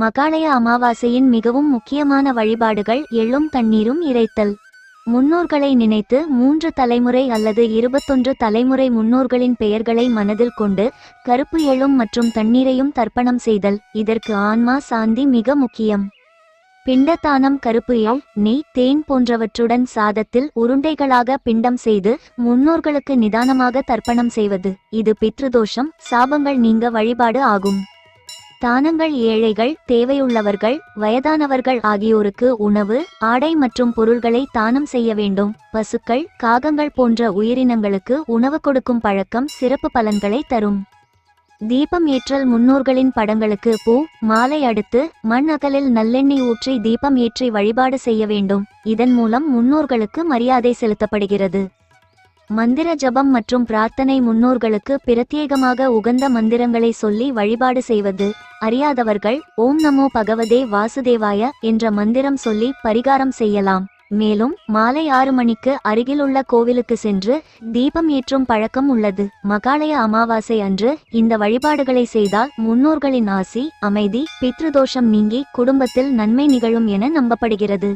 மகாலய அமாவாசையின் மிகவும் முக்கியமான வழிபாடுகள் எள்ளும் தண்ணீரும் இறைத்தல். முன்னோர்களை நினைத்து மூன்று தலைமுறை அல்லது இருபத்தொன்று தலைமுறை முன்னோர்களின் பெயர்களை மனதில் கொண்டு கருப்பு எழும் மற்றும் தண்ணீரையும் தர்ப்பணம் செய்தல் இதற்கு ஆன்மா சாந்தி மிக முக்கியம். பிண்டத்தானம் கருப்பு எள் நெய் தேன் போன்றவற்றுடன் சாதத்தில் உருண்டைகளாக பிண்டம் செய்து முன்னோர்களுக்கு நிதானமாக தர்ப்பணம் செய்வது இது பித்ருதோஷம் சாபங்கள் நீங்க வழிபாடு ஆகும். தானங்கள் ஏழைகள் தேவையுள்ளவர்கள் வயதானவர்கள் ஆகியோருக்கு உணவு ஆடை மற்றும் பொருள்களை தானம் செய்ய வேண்டும். பசுக்கள் காகங்கள் போன்ற உயிரினங்களுக்கு உணவு கொடுக்கும் பழக்கம் சிறப்பு பலன்களை தரும். தீபம் ஏற்றல் முன்னோர்களின் படங்களுக்கு பூ மாலை அடுத்து மண் அகலில் நல்லெண்ணெய் ஊற்றி தீபம் ஏற்றி வழிபாடு செய்ய வேண்டும். இதன் மூலம் முன்னோர்களுக்கு மரியாதை செலுத்தப்படுகிறது. மந்திர ஜபம் மற்றும் பிரார்த்தனை முன்னோர்களுக்கு பிரத்யேகமாக உகந்த மந்திரங்களை சொல்லி வழிபாடு செய்வது. அறியாதவர்கள் ஓம் நமோ பகவதே வாசுதேவாய என்ற மந்திரம் சொல்லி பரிகாரம் செய்யலாம். மேலும் மாலை ஆறு மணிக்கு அருகிலுள்ள கோவிலுக்கு சென்று தீபம் ஏற்றும் பழக்கம் உள்ளது. மகாலய அமாவாசை அன்று இந்த வழிபாடுகளை செய்தால் முன்னோர்களின் ஆசி அமைதி பித்ருதோஷம் நீங்கி குடும்பத்தில் நன்மை நிகழும் என நம்பப்படுகிறது.